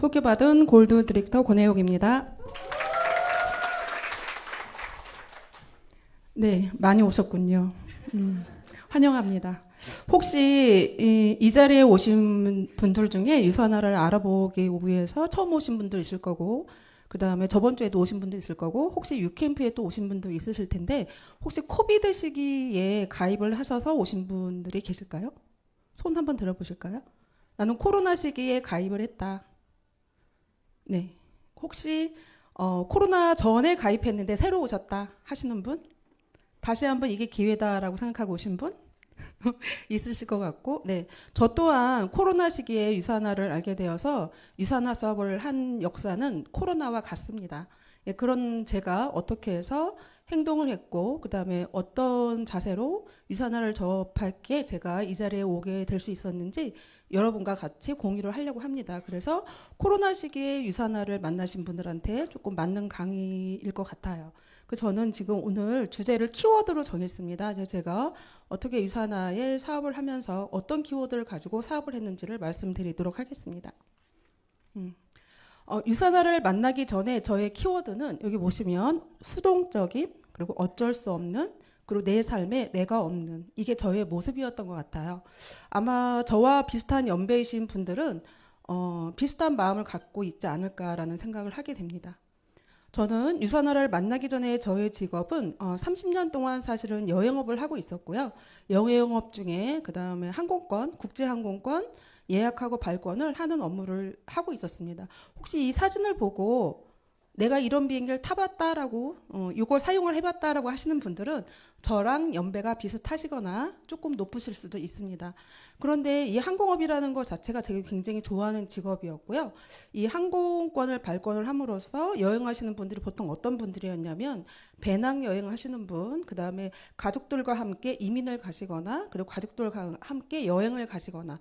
소개받은 골드 디렉터 권혜옥입니다. 네, 많이 오셨군요. 음, 환영합니다. 혹시 이, 이, 자리에 오신 분들 중에 유산화를 알아보기 위해서 처음 오신 분도 있을 거고, 그 다음에 저번 주에도 오신 분도 있을 거고, 혹시 유캠프에 또 오신 분도 있으실 텐데, 혹시 코비드 시기에 가입을 하셔서 오신 분들이 계실까요? 손 한번 들어보실까요? 나는 코로나 시기에 가입을 했다. 네. 혹시 어, 코로나 전에 가입했는데 새로 오셨다 하시는 분? 다시 한번 이게 기회다라고 생각하고 오신 분? 있으실 것 같고, 네. 저 또한 코로나 시기에 유산화를 알게 되어서 유산화 수업을 한 역사는 코로나와 같습니다. 예, 그런 제가 어떻게 해서 행동을 했고, 그 다음에 어떤 자세로 유산화를 접할게 제가 이 자리에 오게 될 수 있었는지 여러분과 같이 공유를 하려고 합니다. 그래서 코로나 시기에 유산화를 만나신 분들한테 조금 맞는 강의일 것 같아요. 그 저는 지금 오늘 주제를 키워드로 정했습니다. 제가 어떻게 유산화의 사업을 하면서 어떤 키워드를 가지고 사업을 했는지를 말씀드리도록 하겠습니다. 음. 어, 유산화를 만나기 전에 저의 키워드는 여기 보시면 수동적인 그리고 어쩔 수 없는 그리고 내 삶에 내가 없는 이게 저의 모습이었던 것 같아요. 아마 저와 비슷한 연배이신 분들은 어, 비슷한 마음을 갖고 있지 않을까라는 생각을 하게 됩니다. 저는 유산화를 만나기 전에 저의 직업은 어, 30년 동안 사실은 여행업을 하고 있었고요. 여행업 중에 그 다음에 항공권, 국제항공권 예약하고 발권을 하는 업무를 하고 있었습니다. 혹시 이 사진을 보고 내가 이런 비행기를 타봤다라고 어, 이걸 사용을 해봤다라고 하시는 분들은 저랑 연배가 비슷하시거나 조금 높으실 수도 있습니다. 그런데 이 항공업이라는 것 자체가 제가 굉장히 좋아하는 직업이었고요. 이 항공권을 발권을 함으로써 여행하시는 분들이 보통 어떤 분들이었냐면 배낭 여행하시는 분, 그 다음에 가족들과 함께 이민을 가시거나 그리고 가족들과 함께 여행을 가시거나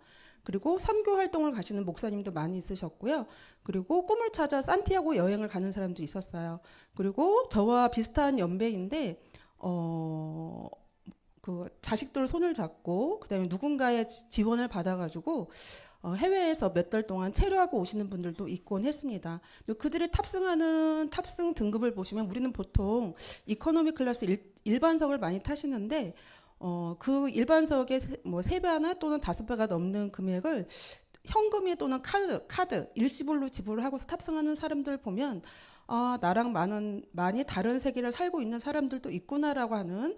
그리고 선교 활동을 가시는 목사님도 많이 있으셨고요. 그리고 꿈을 찾아 산티아고 여행을 가는 사람도 있었어요. 그리고 저와 비슷한 연배인데 어. 그 자식들 손을 잡고 그다음에 누군가의 지원을 받아가지고 어, 해외에서 몇 달 동안 체류하고 오시는 분들도 있곤 했습니다. 그들이 탑승하는 탑승 등급을 보시면 우리는 보통 이코노미 클래스 일, 일반석을 많이 타시는데 어, 그 일반석의 뭐 3배나 또는 5배가 넘는 금액을 현금이 또는 카드, 카드, 일시불로 지불을 하고서 탑승하는 사람들 보면 아, 나랑 많은, 많이 다른 세계를 살고 있는 사람들도 있구나라고 하는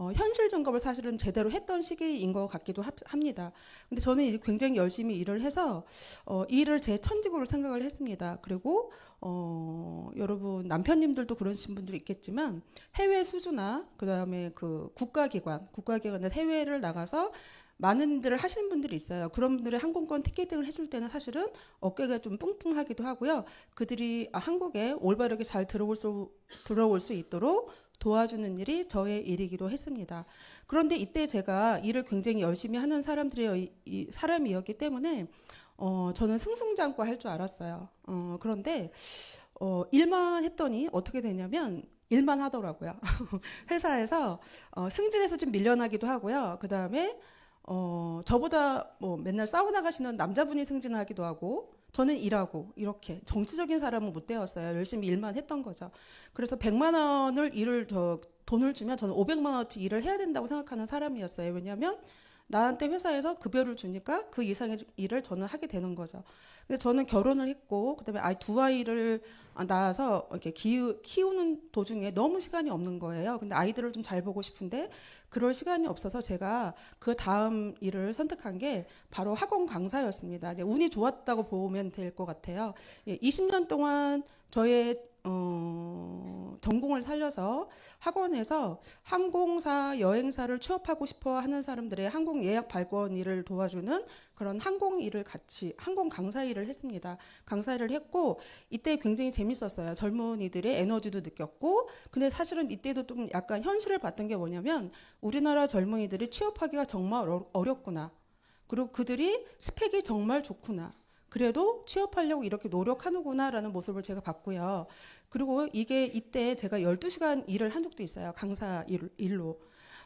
어, 현실 점검을 사실은 제대로 했던 시기인 것 같기도 합니다. 근데 저는 굉장히 열심히 일을 해서 어, 이 일을 제 천직으로 생각을 했습니다. 그리고 어, 여러분 남편님들도 그러신 분들이 있겠지만 해외 수주나 그 다음에 그 국가기관, 국가기관에 해외를 나가서 많은 일을 하시는 분들이 있어요. 그런 분들의 항공권 티켓팅을 해줄 때는 사실은 어깨가 좀 뚱뚱하기도 하고요. 그들이 아, 한국에 올바르게 잘 들어올 수, 들어올 수 있도록 도와주는 일이 저의 일이기도 했습니다. 그런데 이때 제가 일을 굉장히 열심히 하는 사람들의 이, 사람이었기 때문에 어, 저는 승승장구 할 줄 알았어요. 어, 그런데 어, 일만 했더니 어떻게 되냐면 일만 하더라고요. 회사에서 어, 승진해서 좀 밀려나기도 하고요. 그 다음에 어, 저보다 뭐 맨날 사우나 가시는 남자분이 승진하기도 하고 저는 일하고 이렇게 정치적인 사람은 못 되었어요. 열심히 일만 했던 거죠. 그래서 100만 원을 일을 더 돈을 주면 저는 500만 원어치 일을 해야 된다고 생각하는 사람이었어요. 왜냐하면 나한테 회사에서 급여를 주니까 그 이상의 일을 저는 하게 되는 거죠. 근데 저는 결혼을 했고 그다음에 아이 두 아이를 낳아서 이렇게 키우, 키우 는 도중에 너무 시간이 없는 거예요. 근데 아이들을 좀 잘 보고 싶은데 그럴 시간이 없어서 제가 그 다음 일을 선택한 게 바로 학원 강사였습니다. 운이 좋았다고 보면 될 것 같아요. 예, 20년 동안 저의 어, 전공을 살려서 학원에서 항공사 여행사를 취업하고 싶어 하는 사람들의 항공 예약 발권 일을 도와주는 그런 항공 일을 같이 항공 강사 일을 했습니다. 강사 일을 했고 이때 굉장히 재밌었어요. 젊은이들의 에너지도 느꼈고 근데 사실은 이때도 좀 약간 현실을 봤던 게 뭐냐면 우리나라 젊은이들이 취업하기가 정말 어렵구나. 그리고 그들이 스펙이 정말 좋구나. 그래도 취업하려고 이렇게 노력하는구나라는 모습을 제가 봤고요. 그리고 이게 이때 제가 12시간 일을 한 적도 있어요. 강사 일, 일로.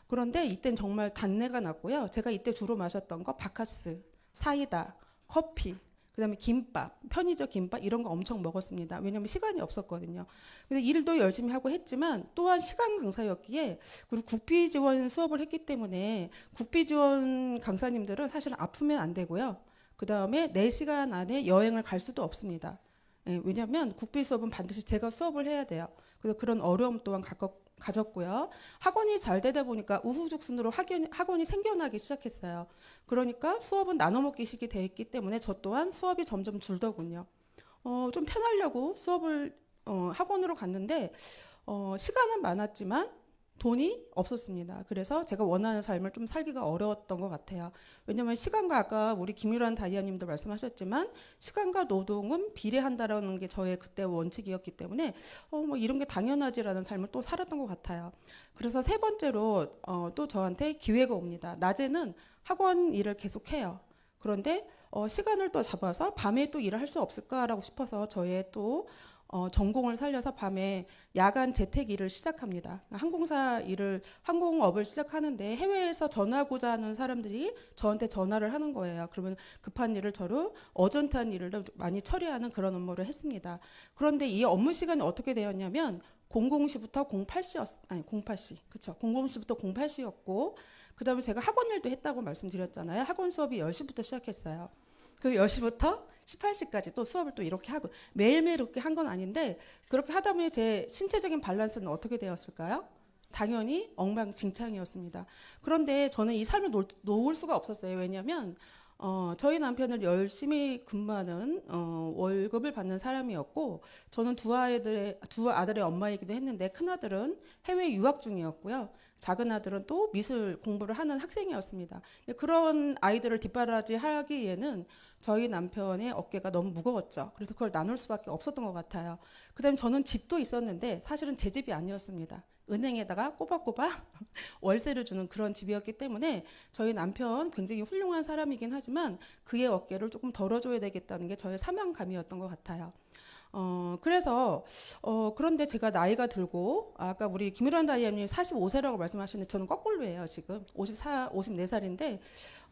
그런데 이땐 정말 단내가 났고요. 제가 이때 주로 마셨던 거 바카스, 사이다, 커피, 그다음에 김밥, 편의점 김밥 이런 거 엄청 먹었습니다. 왜냐하면 시간이 없었거든요. 근데 일도 열심히 하고 했지만 또한 시간 강사였기에 그리고 국비 지원 수업을 했기 때문에 국비 지원 강사님들은 사실 아프면 안 되고요. 그 다음에 4시간 안에 여행을 갈 수도 없습니다. 예, 왜냐하면 국비 수업은 반드시 제가 수업을 해야 돼요. 그래서 그런 어려움 또한 갖고 가졌고요. 학원이 잘 되다 보니까 우후죽순으로 학연, 학원이 생겨나기 시작했어요. 그러니까 수업은 나눠 먹기식이 돼 있기 때문에 저 또한 수업이 점점 줄더군요. 어, 좀 편하려고 수업을 어, 학원으로 갔는데 어, 시간은 많았지만 돈이 없었습니다. 그래서 제가 원하는 삶을 좀 살기가 어려웠던 것 같아요. 왜냐하면 시간과 아까 우리 김유란 다이아님도 말씀하셨지만 시간과 노동은 비례한다라는 게 저의 그때 원칙이었기 때문에 어, 뭐 이런 게 당연하지라는 삶을 또 살았던 것 같아요. 그래서 세 번째로 어, 또 저한테 기회가 옵니다. 낮에는 학원 일을 계속해요. 그런데 어, 시간을 또 잡아서 밤에 또 일을 할 수 없을까라고 싶어서 저의 또 어, 전공을 살려서 밤에 야간 재택 일을 시작합니다. 항공사 일을 항공업을 시작하는데 해외에서 전화하고자 하는 사람들이 저한테 전화를 하는 거예요. 그러면 급한 일을 저로 어전트한 일을 많이 처리하는 그런 업무를 했습니다. 그런데 이 업무 시간이 어떻게 되었냐면 00시부터 08시였 아니 08시 그쵸 00시부터 08시였고 그다음에 제가 학원 일도 했다고 말씀드렸잖아요. 학원 수업이 10시부터 시작했어요. 그 10시부터 18시까지 또 수업을 또 이렇게 하고 매일매일 이렇게 한 건 아닌데 그렇게 하다 보니 제 신체적인 밸런스는 어떻게 되었을까요? 당연히 엉망진창이었습니다. 그런데 저는 이 삶을 놓, 놓을 수가 없었어요. 왜냐하면 어, 저희 남편은 열심히 근무하는 어, 월급을 받는 사람이었고 저는 두 아이들의 두 아들의 엄마이기도 했는데 큰 아들은 해외 유학 중이었고요. 작은 아들은 또 미술 공부를 하는 학생이었습니다. 그런 아이들을 뒷바라지 하기에는 저희 남편의 어깨가 너무 무거웠죠. 그래서 그걸 나눌 수밖에 없었던 것 같아요. 그 다음에 저는 집도 있었는데 사실은 제 집이 아니었습니다. 은행에다가 꼬박꼬박 월세를 주는 그런 집이었기 때문에 저희 남편 굉장히 훌륭한 사람이긴 하지만 그의 어깨를 조금 덜어줘야 되겠다는 게 저의 사명감이었던 것 같아요. 어, 그래서, 어, 그런데 제가 나이가 들고, 아까 우리 김일환 다이아님 45세라고 말씀하시는데 저는 거꾸로예요, 지금. 54, 54살인데,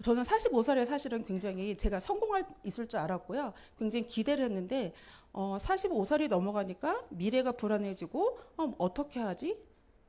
저는 45살에 사실은 굉장히 제가 성공할 있을 줄 알았고요. 굉장히 기대를 했는데, 어, 45살이 넘어가니까 미래가 불안해지고, 어, 어떻게 하지?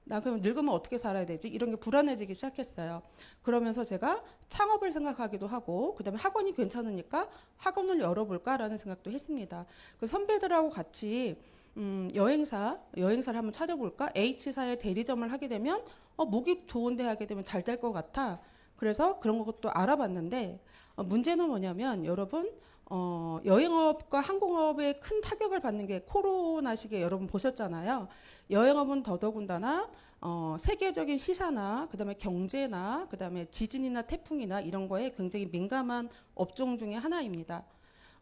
나 그럼 늙으면 어떻게 살아야 되지? 이런 게 불안해지기 시작했어요. 그러면서 제가 창업을 생각하기도 하고, 그 다음에 학원이 괜찮으니까 학원을 열어볼까라는 생각도 했습니다. 그 선배들하고 같이, 음, 여행사, 여행사를 한번 찾아볼까? H사의 대리점을 하게 되면, 어, 목이 좋은데 하게 되면 잘 될 것 같아. 그래서 그런 것도 알아봤는데, 어, 문제는 뭐냐면, 여러분, 어, 여행업과 항공업에 큰 타격을 받는 게 코로나 시기에 여러분 보셨잖아요. 여행업은 더더군다나 어, 세계적인 시사나 그다음에 경제나 그다음에 지진이나 태풍이나 이런 거에 굉장히 민감한 업종 중에 하나입니다.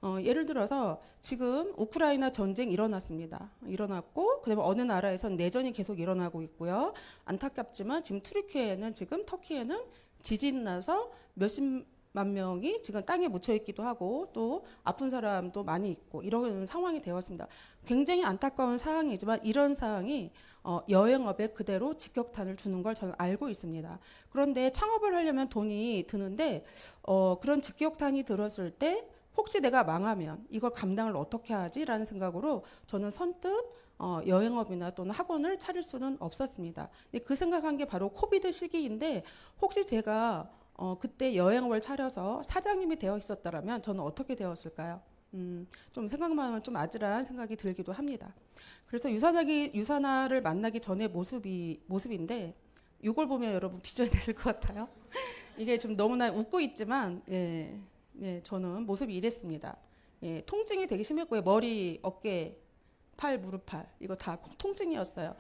어, 예를 들어서 지금 우크라이나 전쟁 일어났습니다. 일어났고 그다음에 어느 나라에선 내전이 계속 일어나고 있고요. 안타깝지만 지금 투르키에는 지금 터키에는 지진 나서 몇십 만 명이 지금 땅에 묻혀 있기도 하고 또 아픈 사람도 많이 있고 이런 상황이 되었습니다. 굉장히 안타까운 상황이지만 이런 상황이 어, 여행업에 그대로 직격탄을 주는 걸 저는 알고 있습니다. 그런데 창업을 하려면 돈이 드는데 어, 그런 직격탄이 들었을 때 혹시 내가 망하면 이걸 감당을 어떻게 하지라는 생각으로 저는 선뜻 어, 여행업이나 또는 학원을 차릴 수는 없었습니다. 그 생각한 게 바로 코비드 시기인데 혹시 제가 어, 그때 여행업을 차려서 사장님이 되어 있었더라면 저는 어떻게 되었을까요? 음, 좀 생각만 하면 좀 아찔한 생각이 들기도 합니다. 그래서 유산하기, 유산화를 만나기 전의 모습이, 모습인데, 이걸 보면 여러분 비전이 되실 것 같아요. 이게 좀 너무나 웃고 있지만, 예, 예, 저는 모습이 이랬습니다. 예, 통증이 되게 심했고요. 머리, 어깨, 팔, 무릎 팔 이거 다 통증이었어요.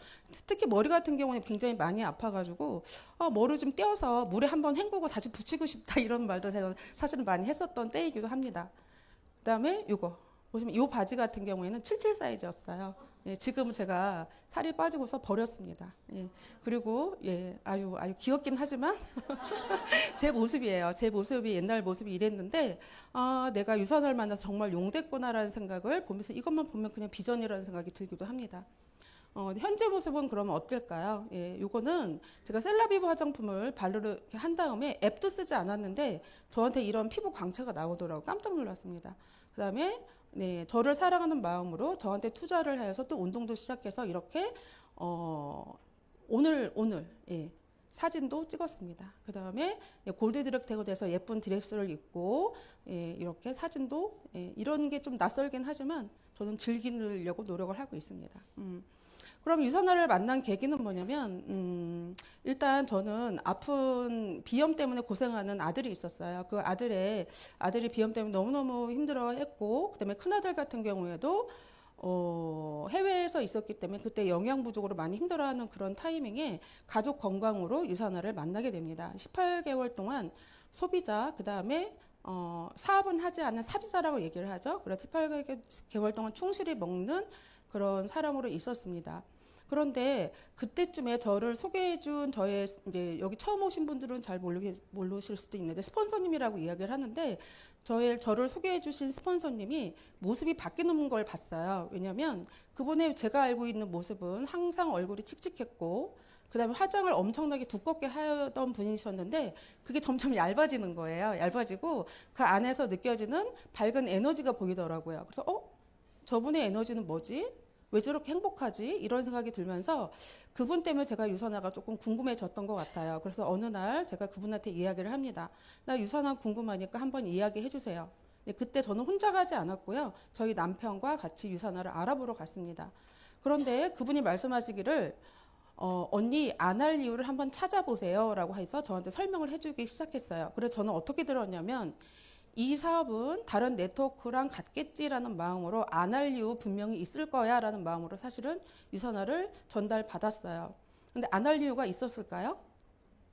특히 머리 같은 경우는 굉장히 많이 아파가지고 아, 머리 좀 떼어서 물에 한번 헹구고 다시 붙이고 싶다 이런 말도 제가 사실은 많이 했었던 때이기도 합니다. 그다음에 요거 보시면 이 바지 같은 경우에는 77 사이즈였어요. 예, 지금은 제가 살이 빠지고서 버렸습니다. 예, 그리고 예, 아유 아유 귀엽긴 하지만 제 모습이에요. 제 모습이 옛날 모습이 이랬는데 아 내가 유산을 만나서 정말 용됐구나라는 생각을 보면서 이것만 보면 그냥 비전이라는 생각이 들기도 합니다. 어, 현재 모습은 그러면 어떨까요? 예, 요거는 제가 셀라비브 화장품을 바르르 한 다음에 앱도 쓰지 않았는데 저한테 이런 피부 광채가 나오더라고 깜짝 놀랐습니다. 그 다음에 네, 저를 사랑하는 마음으로 저한테 투자를 해서 또 운동도 시작해서 이렇게 어 오늘 오늘 예. 사진도 찍었습니다. 그 다음에 골드 디렉터가 돼서 예쁜 드레스를 입고 예, 이렇게 사진도 예, 이런 게 좀 낯설긴 하지만 저는 즐기려고 노력을 하고 있습니다. 음. 그럼 유선아를 만난 계기는 뭐냐면 음, 일단 저는 아픈 비염 때문에 고생하는 아들이 있었어요. 그 아들의 아들이 비염 때문에 너무너무 힘들어했고 그다음에 큰 아들 같은 경우에도 어, 해외에서 있었기 때문에 그때 영양 부족으로 많이 힘들어하는 그런 타이밍에 가족 건강으로 유산화를 만나게 됩니다. 18개월 동안 소비자 그 다음에 어, 사업은 하지 않는 사비자라고 얘기를 하죠. 그래서 18개월 동안 충실히 먹는 그런 사람으로 있었습니다. 그런데 그때쯤에 저를 소개해준 저의 이제 여기 처음 오신 분들은 잘 모르게, 모르실 수도 있는데 스폰서님이라고 이야기를 하는데 저의 저를 소개해주신 스폰서님이 모습이 바뀌는 걸 봤어요. 왜냐하면 그분의 제가 알고 있는 모습은 항상 얼굴이 칙칙했고 그다음에 화장을 엄청나게 두껍게 하던 분이셨는데 그게 점점 얇아지는 거예요. 얇아지고 그 안에서 느껴지는 밝은 에너지가 보이더라고요. 그래서 어 저분의 에너지는 뭐지? 왜 저렇게 행복하지? 이런 생각이 들면서 그분 때문에 제가 유선아가 조금 궁금해졌던 것 같아요. 그래서 어느 날 제가 그분한테 이야기를 합니다. 나 유선아 궁금하니까 한번 이야기해 주세요. 네, 그때 저는 혼자 가지 않았고요. 저희 남편과 같이 유선아를 알아보러 갔습니다. 그런데 그분이 말씀하시기를 어, 언니 안 할 이유를 한번 찾아보세요. 라고 해서 저한테 설명을 해주기 시작했어요. 그래서 저는 어떻게 들었냐면 이 사업은 다른 네트워크랑 같겠지라는 마음으로 안 할 이유 분명히 있을 거야 라는 마음으로 사실은 유선화를 전달받았어요. 근데 안 할 이유가 있었을까요?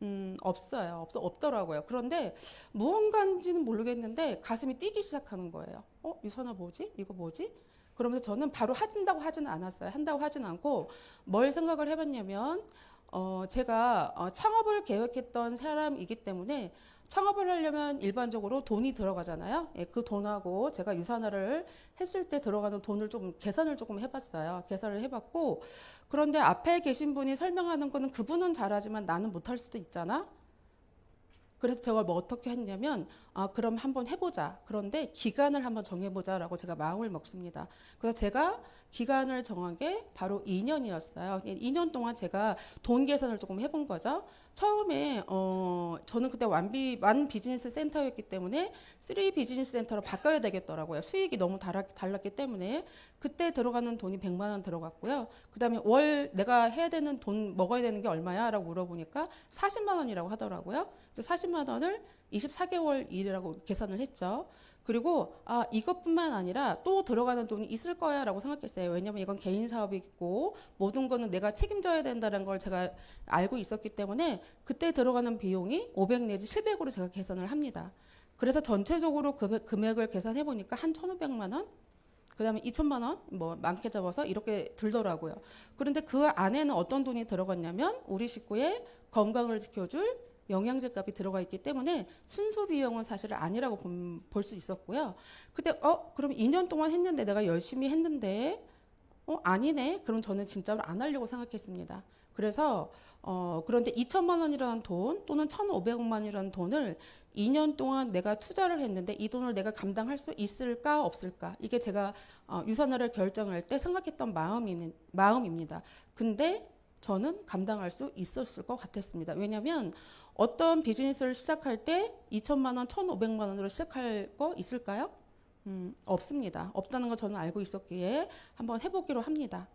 음, 없어요. 없, 없더라고요. 그런데 무언가인지는 모르겠는데 가슴이 뛰기 시작하는 거예요. 어, 유선화 뭐지? 이거 뭐지? 그러면서 저는 바로 한다고 하지는 않았어요. 한다고 하진 않고 뭘 생각을 해봤냐면, 어, 제가 어, 창업을 계획했던 사람이기 때문에 창업을 하려면 일반적으로 돈이 들어가잖아요. 예, 그 돈하고 제가 유산화를 했을 때 들어가는 돈을 좀 계산을 조금 해봤어요. 계산을 해봤고 그런데 앞에 계신 분이 설명하는 거는 그분은 잘하지만 나는 못할 수도 있잖아. 그래서 제가 뭐 어떻게 했냐면 아 그럼 한번 해보자. 그런데 기간을 한번 정해보자라고 제가 마음을 먹습니다. 그래서 제가 기간을 정한 게 바로 2년이었어요. 2년 동안 제가 돈 계산을 조금 해본 거죠. 처음에 어 저는 그때 완비 완 비즈니스 센터였기 때문에 3 비즈니스 센터로 바꿔야 되겠더라고요. 수익이 너무 달랐기 때문에 그때 들어가는 돈이 100만 원 들어갔고요. 그다음에 월 내가 해야 되는 돈 먹어야 되는 게 얼마야라고 물어보니까 40만 원이라고 하더라고요. 그래서 40만 원을 24개월 일이라고 계산을 했죠. 그리고 아 이것뿐만 아니라 또 들어가는 돈이 있을 거야라고 생각했어요. 왜냐면 이건 개인 사업이고 모든 거는 내가 책임져야 된다는 걸 제가 알고 있었기 때문에 그때 들어가는 비용이 500 내지 700으로 제가 계산을 합니다. 그래서 전체적으로 금액, 금액을 계산해 보니까 한 1,500만 원 그다음에 2천만 원, 뭐 많게 잡아서 이렇게 들더라고요. 그런데 그 안에는 어떤 돈이 들어갔냐면 우리 식구의 건강을 지켜줄 영양제 값이 들어가 있기 때문에 순수 비용은 사실 아니라고 볼 수 있었고요. 그때 어 그럼 2년 동안 했는데 내가 열심히 했는데 어 아니네. 그럼 저는 진짜로 안 하려고 생각했습니다. 그래서 어 그런데 2천만 원이라는 돈 또는 1,500만 원이라는 돈을 2년 동안 내가 투자를 했는데 이 돈을 내가 감당할 수 있을까 없을까 이게 제가 어, 유산화를 결정할 때 생각했던 마음이 마음입니다. 근데 저는 감당할 수 있었을 것 같았습니다. 왜냐하면 어떤 비즈니스를 시작할 때 2천만 원, 1,500만 원으로 시작할 거 있을까요? 음, 없습니다. 없다는 거 저는 알고 있었기에 한번 해보기로 합니다.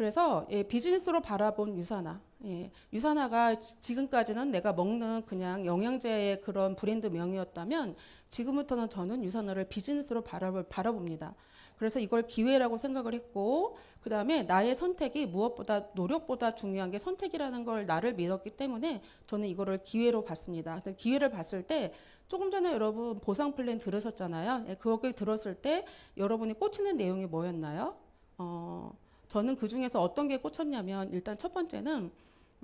음. 그래서 예, 비즈니스로 바라본 유산화. 예, 유산화가 지금까지는 내가 먹는 그냥 영양제의 그런 브랜드 명이었다면 지금부터는 저는 유산화를 비즈니스로 바라볼, 바라봅니다. 그래서 이걸 기회라고 생각을 했고 그 다음에 나의 선택이 무엇보다 노력보다 중요한 게 선택이라는 걸 나를 믿었기 때문에 저는 이거를 기회로 봤습니다. 기회를 봤을 때 조금 전에 여러분 보상 플랜 들으셨잖아요. 예, 그걸 들었을 때 여러분이 꽂히는 내용이 뭐였나요? 어, 저는 그 중에서 어떤 게 꽂혔냐면 일단 첫 번째는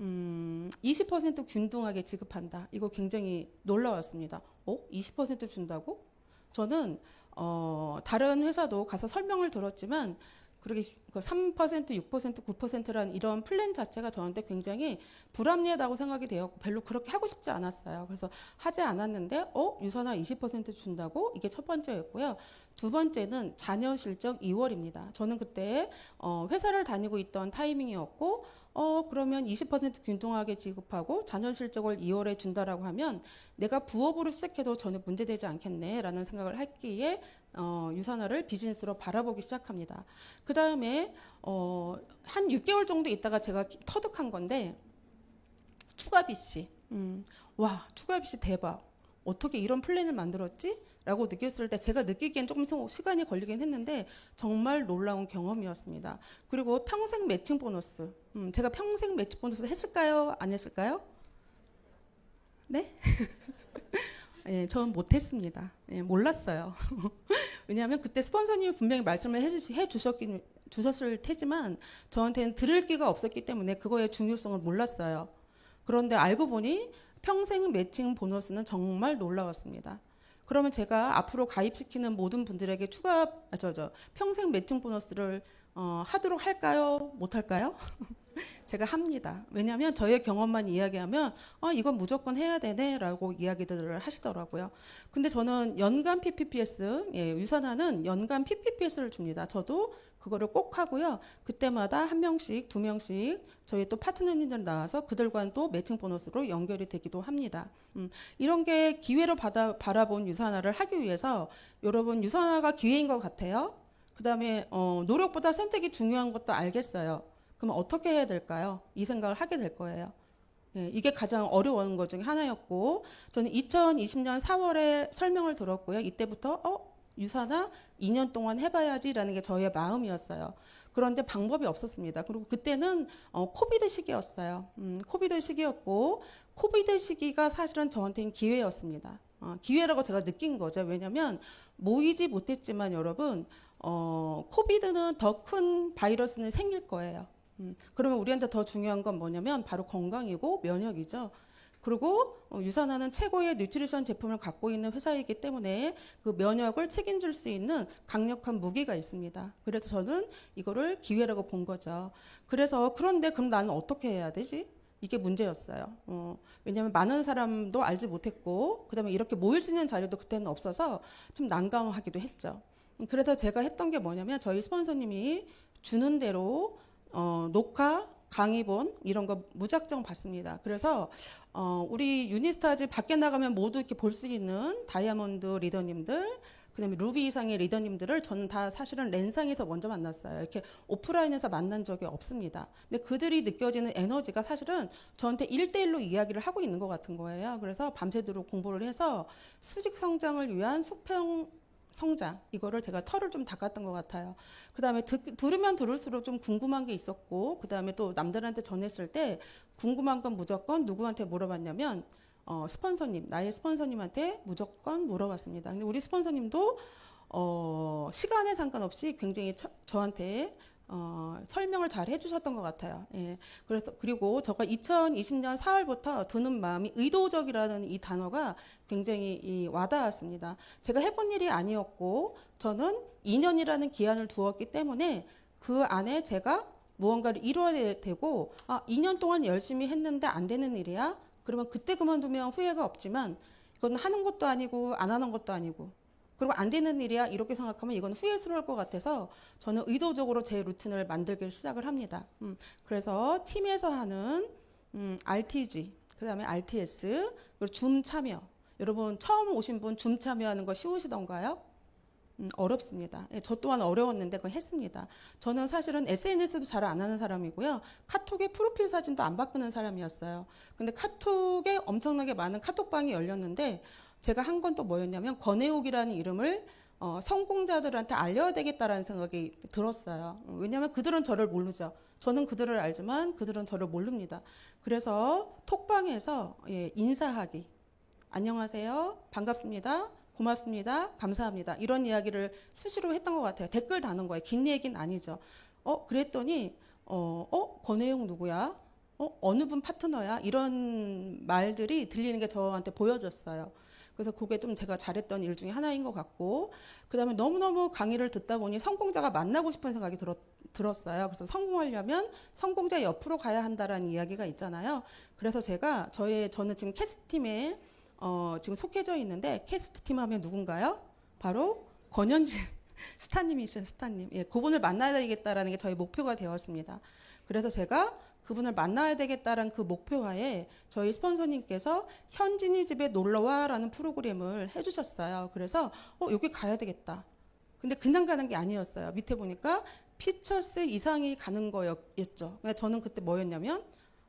음, 20% 균등하게 지급한다. 이거 굉장히 놀라웠습니다. 어? 20% 준다고? 저는 어, 다른 회사도 가서 설명을 들었지만 그러게 그 3%, 6%, 9%란 이런 플랜 자체가 저한테 굉장히 불합리하다고 생각이 되었고 별로 그렇게 하고 싶지 않았어요. 그래서 하지 않았는데 어 유선화 20% 준다고 이게 첫 번째였고요. 두 번째는 자녀 실적 2월입니다. 저는 그때 어, 회사를 다니고 있던 타이밍이었고 어 그러면 20% 균등하게 지급하고 자녀 실적을 2월에 준다라고 하면 내가 부업으로 시작해도 전혀 문제되지 않겠네라는 생각을 했기에 어, 유산화를 비즈니스로 바라보기 시작합니다. 그 다음에 어, 한 6개월 정도 있다가 제가 터득한 건데 추가 BC, 음, 와 추가 BC 대박. 어떻게 이런 플랜을 만들었지? 라고 느꼈을 때 제가 느끼기엔 조금 시간이 걸리긴 했는데 정말 놀라운 경험이었습니다. 그리고 평생 매칭 보너스. 음, 제가 평생 매칭 보너스 했을까요? 안 했을까요? 네? 예, 저는 못했습니다. 예, 몰랐어요. 왜냐하면 그때 스폰서님이 분명히 말씀을 해주시, 해주셨긴, 주셨을 테지만 저한테는 들을 기가 없었기 때문에 그거의 중요성을 몰랐어요. 그런데 알고 보니 평생 매칭 보너스는 정말 놀라웠습니다. 그러면 제가 앞으로 가입시키는 모든 분들에게 추가, 아, 저, 저, 평생 매칭 보너스를 어, 하도록 할까요? 못 할까요? 제가 합니다. 왜냐하면 저의 경험만 이야기하면 아 이건 무조건 해야 되네라고 이야기들을 하시더라고요. 근데 저는 연간 PPPS 예, 유산화는 연간 PPPS를 줍니다. 저도 그거를 꼭 하고요. 그때마다 한 명씩 두 명씩 저희 또 파트너님들 나와서 그들과는 또 매칭 보너스로 연결이 되기도 합니다. 음, 이런 게 기회로 받아, 바라본 유산화를 하기 위해서 여러분 유산화가 기회인 것 같아요. 그 다음에 어, 노력보다 선택이 중요한 것도 알겠어요. 그럼 어떻게 해야 될까요? 이 생각을 하게 될 거예요. 예, 이게 가장 어려운 것 중에 하나였고 저는 2020년 4월에 설명을 들었고요. 이때부터 어 유사나 2년 동안 해봐야지라는 게 저의 마음이었어요. 그런데 방법이 없었습니다. 그리고 그때는 어, 코비드 시기였어요. 음, 코비드 시기였고 코비드 시기가 사실은 저한테는 기회였습니다. 어, 기회라고 제가 느낀 거죠. 왜냐하면 모이지 못했지만 여러분 어, 코비드는 더 큰 바이러스는 생길 거예요. 음, 그러면 우리한테 더 중요한 건 뭐냐면 바로 건강이고 면역이죠. 그리고 어, 유산화는 최고의 뉴트리션 제품을 갖고 있는 회사이기 때문에 그 면역을 책임질 수 있는 강력한 무기가 있습니다. 그래서 저는 이거를 기회라고 본 거죠. 그래서 그런데 그럼 나는 어떻게 해야 되지? 이게 문제였어요. 어, 왜냐하면 많은 사람도 알지 못했고, 그 다음에 이렇게 모일 수 있는 자료도 그때는 없어서 좀 난감하기도 했죠. 그래서 제가 했던 게 뭐냐면 저희 스폰서님이 주는 대로 어, 녹화, 강의본 이런 거 무작정 받습니다. 그래서 어, 우리 유니스타즈 밖에 나가면 모두 이렇게 볼 수 있는 다이아몬드 리더님들 그다음에 루비 이상의 리더님들을 저는 다 사실은 랜상에서 먼저 만났어요. 이렇게 오프라인에서 만난 적이 없습니다. 근데 그들이 느껴지는 에너지가 사실은 저한테 일대일로 이야기를 하고 있는 것 같은 거예요. 그래서 밤새도록 공부를 해서 수직 성장을 위한 수평 성장 이거를 제가 털을 좀 닦았던 것 같아요. 그 다음에 들으면 들을수록 좀 궁금한 게 있었고 그 다음에 또 남들한테 전했을 때 궁금한 건 무조건 누구한테 물어봤냐면 어, 스폰서님 나의 스폰서님한테 무조건 물어봤습니다. 근데 우리 스폰서님도 어, 시간에 상관없이 굉장히 처, 저한테 어, 설명을 잘 해주셨던 것 같아요. 예. 그래서 그리고 제가 2020년 4월부터 드는 마음이 의도적이라는 이 단어가 굉장히 이 와닿았습니다. 제가 해본 일이 아니었고 저는 2년이라는 기한을 두었기 때문에 그 안에 제가 무언가를 이루어야 되고 아 2년 동안 열심히 했는데 안 되는 일이야. 그러면 그때 그만두면 후회가 없지만 이건 하는 것도 아니고 안 하는 것도 아니고 그리고 안 되는 일이야 이렇게 생각하면 이건 후회스러울 것 같아서 저는 의도적으로 제 루틴을 만들기 시작을 합니다. 음, 그래서 팀에서 하는 음, RTG, 그 다음에 RTS, 그리고 줌 참여. 여러분 처음 오신 분 줌 참여하는 거 쉬우시던가요? 음, 어렵습니다. 예, 저 또한 어려웠는데 그거 했습니다. 저는 사실은 SNS도 잘 안 하는 사람이고요. 카톡에 프로필 사진도 안 바꾸는 사람이었어요. 근데 카톡에 엄청나게 많은 카톡방이 열렸는데 제가 한 건 또 뭐였냐면 권혜옥이라는 이름을 어, 성공자들한테 알려야 되겠다라는 생각이 들었어요. 왜냐하면 그들은 저를 모르죠. 저는 그들을 알지만 그들은 저를 모릅니다. 그래서 톡방에서 예, 인사하기. 안녕하세요. 반갑습니다. 고맙습니다. 감사합니다. 이런 이야기를 수시로 했던 것 같아요. 댓글 다는 거예요. 긴 얘기는 아니죠. 어, 그랬더니, 어, 어, 권혜용 누구야? 어, 어느 분 파트너야? 이런 말들이 들리는 게 저한테 보여졌어요. 그래서 그게 좀 제가 잘했던 일 중에 하나인 것 같고, 그 다음에 너무너무 강의를 듣다 보니 성공자가 만나고 싶은 생각이 들었, 들었어요. 그래서 성공하려면 성공자 옆으로 가야 한다라는 이야기가 있잖아요. 그래서 제가 저의, 저는 지금 캐스트팀에 어, 지금 속해져 있는데 캐스트팀 하면 누군가요? 바로 권현진 스타님이신 스타님. 예, 그분을 만나야 되겠다라는 게 저희 목표가 되었습니다. 그래서 제가 그분을 만나야 되겠다라는 그 목표하에 저희 스폰서님께서 현진이 집에 놀러와라는 프로그램을 해주셨어요. 그래서 어 여기 가야 되겠다. 근데 그냥 가는 게 아니었어요. 밑에 보니까 피처스 이상이 가는 거였죠. 그러니까 저는 그때 뭐였냐면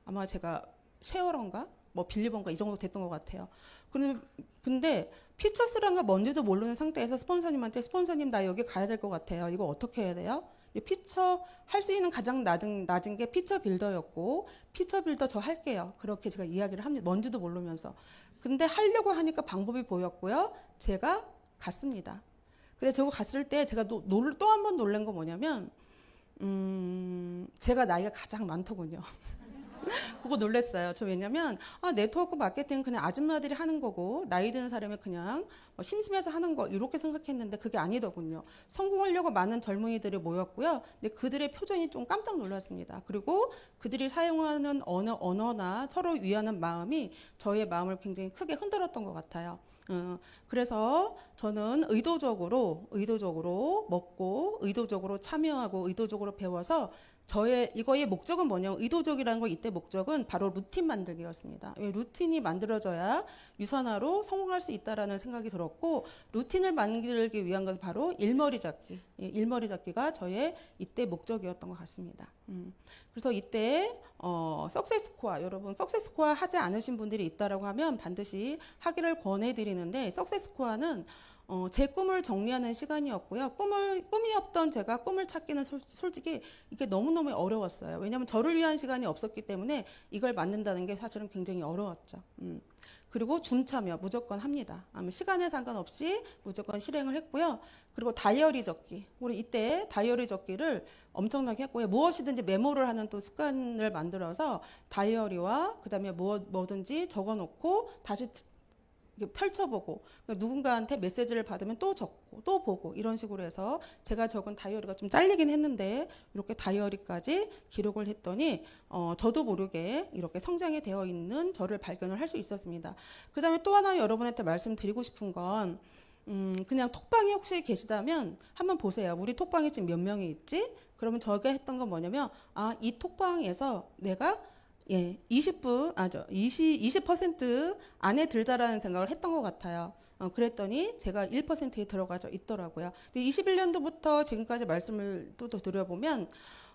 아마 제가 쉐어런가 뭐 빌리번가 이 정도 됐던 것 같아요. 근데, 근데 피처스란 거 뭔지도 모르는 상태에서 스폰서님한테 스폰서님 나 여기 가야 될 것 같아요. 이거 어떻게 해야 돼요? 피처 할 수 있는 가장 낮은, 낮은 게 피처 빌더였고 피처 빌더 저 할게요. 그렇게 제가 이야기를 합니다. 뭔지도 모르면서. 근데 하려고 하니까 방법이 보였고요. 제가 갔습니다. 근데 저거 갔을 때 제가 또한 번 놀란 거 뭐냐면 음, 제가 나이가 가장 많더군요. 그거 놀랬어요. 저 왜냐면 아 네트워크 마케팅 그냥 아줌마들이 하는 거고 나이 드는 사람이 그냥 뭐 심심해서 하는 거 이렇게 생각했는데 그게 아니더군요. 성공하려고 많은 젊은이들이 모였고요. 근데 그들의 표정이 좀 깜짝 놀랐습니다. 그리고 그들이 사용하는 언어 언어나 서로 위하는 마음이 저의 마음을 굉장히 크게 흔들었던 것 같아요. 어, 그래서 저는 의도적으로 의도적으로 먹고 의도적으로 참여하고 의도적으로 배워서 저의 이거의 목적은 뭐냐면 의도적이라는 거 이때 목적은 바로 루틴 만들기였습니다. 왜 루틴이 만들어져야 유선화로 성공할 수 있다라는 생각이 들었고 루틴을 만들기 위한 것은 바로 일머리 잡기. 예, 일머리 잡기가 저의 이때 목적이었던 것 같습니다. 음. 그래서 이때 어, 석세스 코어 여러분 석세스 코어 하지 않으신 분들이 있다라고 하면 반드시 하기를 권해 드리는데 석세스 코어는 어, 제 꿈을 정리하는 시간이었고요. 꿈을, 꿈이 없던 제가 꿈을 찾기는 솔, 솔직히 이게 너무너무 어려웠어요. 왜냐하면 저를 위한 시간이 없었기 때문에 이걸 만든다는 게 사실은 굉장히 어려웠죠. 음. 그리고 줌 참여 무조건 합니다. 아무 시간에 상관없이 무조건 실행을 했고요. 그리고 다이어리 적기. 우리 이때 다이어리 적기를 엄청나게 했고요. 무엇이든지 메모를 하는 또 습관을 만들어서 다이어리와 그다음에 뭐, 뭐든지 적어놓고 다시 펼쳐보고 그러니까 누군가한테 메시지를 받으면 또 적고 또 보고 이런 식으로 해서 제가 적은 다이어리가 좀 잘리긴 했는데 이렇게 다이어리까지 기록을 했더니 어, 저도 모르게 이렇게 성장이 되어 있는 저를 발견을 할 수 있었습니다. 그 다음에 또 하나 여러분한테 말씀드리고 싶은 건 음, 그냥 톡방에 혹시 계시다면 한번 보세요. 우리 톡방에 지금 몇 명이 있지? 그러면 저가 했던 건 뭐냐면 아, 이 톡방에서 내가 예, 20분, 아, 저, 20, 20% 안에 들자라는 생각을 했던 것 같아요. 어, 그랬더니 제가 1%에 들어가져 있더라고요. 근데 21년도부터 지금까지 말씀을 또, 또 드려보면,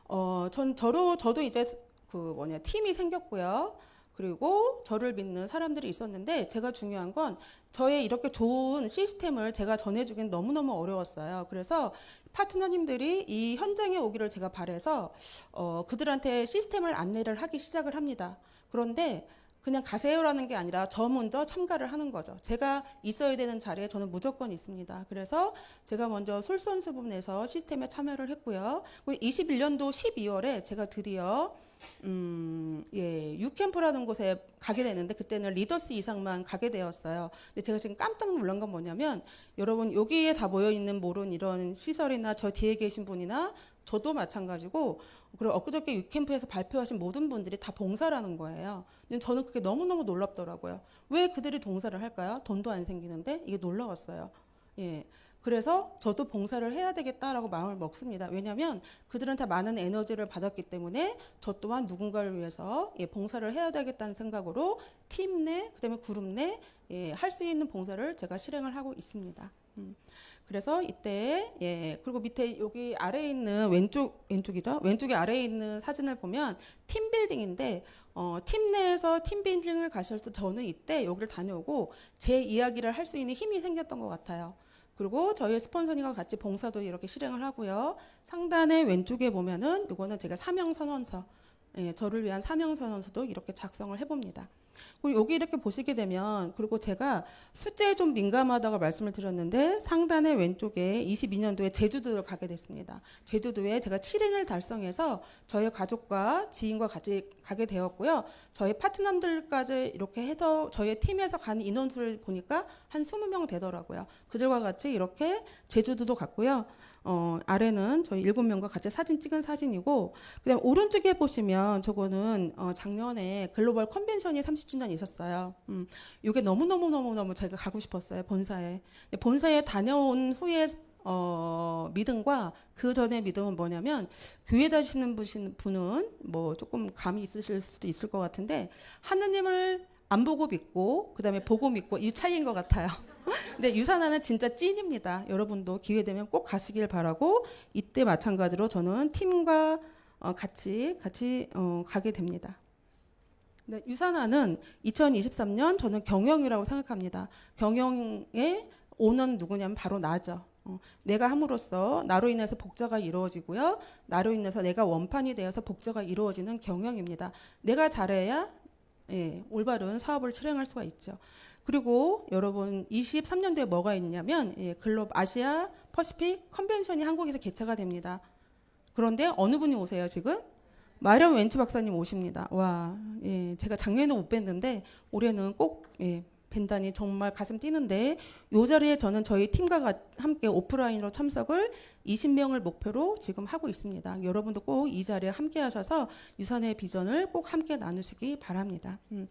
어, 전, 저로, 저도 이제 그 뭐냐, 팀이 생겼고요. 그리고 저를 믿는 사람들이 있었는데 제가 중요한 건 저의 이렇게 좋은 시스템을 제가 전해주기는 너무너무 어려웠어요. 그래서 파트너님들이 이 현장에 오기를 제가 바래서 어, 그들한테 시스템을 안내를 하기 시작을 합니다. 그런데 그냥 가세요라는 게 아니라 저 먼저 참가를 하는 거죠. 제가 있어야 되는 자리에 저는 무조건 있습니다. 그래서 제가 먼저 솔선수범해서 시스템에 참여를 했고요. 21년도 12월에 제가 드디어 음, 예, 유캠프라는 곳에 가게 되는데 그때는 리더스 이상만 가게 되었어요. 근데 제가 지금 깜짝 놀란 건 뭐냐면 여러분 여기에 다 모여 있는 모른 이런 시설이나 저 뒤에 계신 분이나 저도 마찬가지고 그리고 엊그저께 유캠프에서 발표하신 모든 분들이 다 봉사라는 거예요. 근데 저는 그게 너무너무 놀랍더라고요. 왜 그들이 봉사를 할까요? 돈도 안 생기는데 이게 놀라웠어요. 예. 그래서 저도 봉사를 해야 되겠다라고 마음을 먹습니다. 왜냐하면 그들한테 많은 에너지를 받았기 때문에 저 또한 누군가를 위해서 예, 봉사를 해야 되겠다는 생각으로 팀 내, 그다음에 그룹 내, 예, 할 수 있는 봉사를 제가 실행을 하고 있습니다. 음. 그래서 이때 예 그리고 밑에 여기 아래에 있는 왼쪽 왼쪽이죠 왼쪽에 아래에 있는 사진을 보면 팀 빌딩인데 어, 팀 내에서 팀 빌딩을 가셔서 저는 이때 여기를 다녀오고 제 이야기를 할 수 있는 힘이 생겼던 것 같아요. 그리고 저희 스폰서님과 같이 봉사도 이렇게 실행을 하고요. 상단의 왼쪽에 보면은 이거는 제가 사명 선언서 예, 저를 위한 사명선언서도 이렇게 작성을 해봅니다. 그리고 여기 이렇게 보시게 되면 그리고 제가 숫자에 좀 민감하다고 말씀을 드렸는데 상단의 왼쪽에 22년도에 제주도를 가게 됐습니다. 제주도에 제가 7인을 달성해서 저희 가족과 지인과 같이 가게 되었고요. 저희 파트너들까지 이렇게 해서 저희 팀에서 간 인원수를 보니까 한 20명 되더라고요. 그들과 같이 이렇게 제주도도 갔고요. 어, 아래는 저희 일곱 명과 같이 사진 찍은 사진이고, 그다음 오른쪽에 보시면 저거는 어, 작년에 글로벌 컨벤션이 30주년 있었어요. 음, 이게 너무 너무 너무 너무 제가 가고 싶었어요 본사에. 본사에 다녀온 후에 어, 믿음과 그 전의 믿음은 뭐냐면 교회 다니시는 분신- 분은 뭐 조금 감이 있으실 수도 있을 것 같은데 하느님을 안 보고 믿고 그다음에 보고 믿고 이 차이인 것 같아요. 근데 유산하는 진짜 찐입니다. 여러분도 기회 되면 꼭 가시길 바라고 이때 마찬가지로 저는 팀과 어, 같이 같이 어, 가게 됩니다. 네, 유산하는 2023년 저는 경영이라고 생각합니다. 경영의 오는 누구냐면 바로 나죠. 어, 내가 함으로써 나로 인해서 복자가 이루어지고요. 나로 인해서 내가 원판이 되어서 복자가 이루어지는 경영입니다. 내가 잘해야 예, 올바른 사업을 실행할 수가 있죠. 그리고 여러분 23년도에 뭐가 있냐면 예, 글로 아시아 퍼시픽 컨벤션이 한국에서 개최가 됩니다. 그런데 어느 분이 오세요 지금? 마련 웬치 박사님 오십니다. 와, 예, 제가 작년에는 못 뵀는데 올해는 꼭 예, 뵌다니 정말 가슴 뛰는데 요 자리에 저는 저희 팀과 가- 함께 오프라인으로 참석을 20명을 목표로 지금 하고 있습니다. 여러분도 꼭 이 자리에 함께 하셔서 유산의 비전을 꼭 함께 나누시기 바랍니다. 음,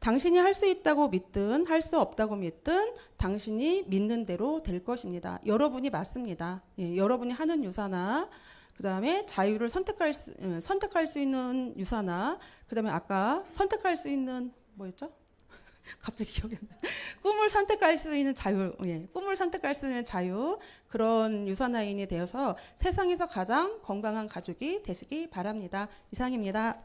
당신이 할 수 있다고 믿든 할 수 없다고 믿든 당신이 믿는 대로 될 것입니다. 여러분이 맞습니다. 예, 여러분이 하는 유산화 그다음에 자유를 선택할 수 예, 선택할 수 있는 유산화 그다음에 아까 선택할 수 있는 뭐였죠? 갑자기 기억이 안 나. 꿈을 선택할 수 있는 자유, 예, 꿈을 선택할 수 있는 자유 그런 유산화인이 되어서 세상에서 가장 건강한 가족이 되시기 바랍니다. 이상입니다.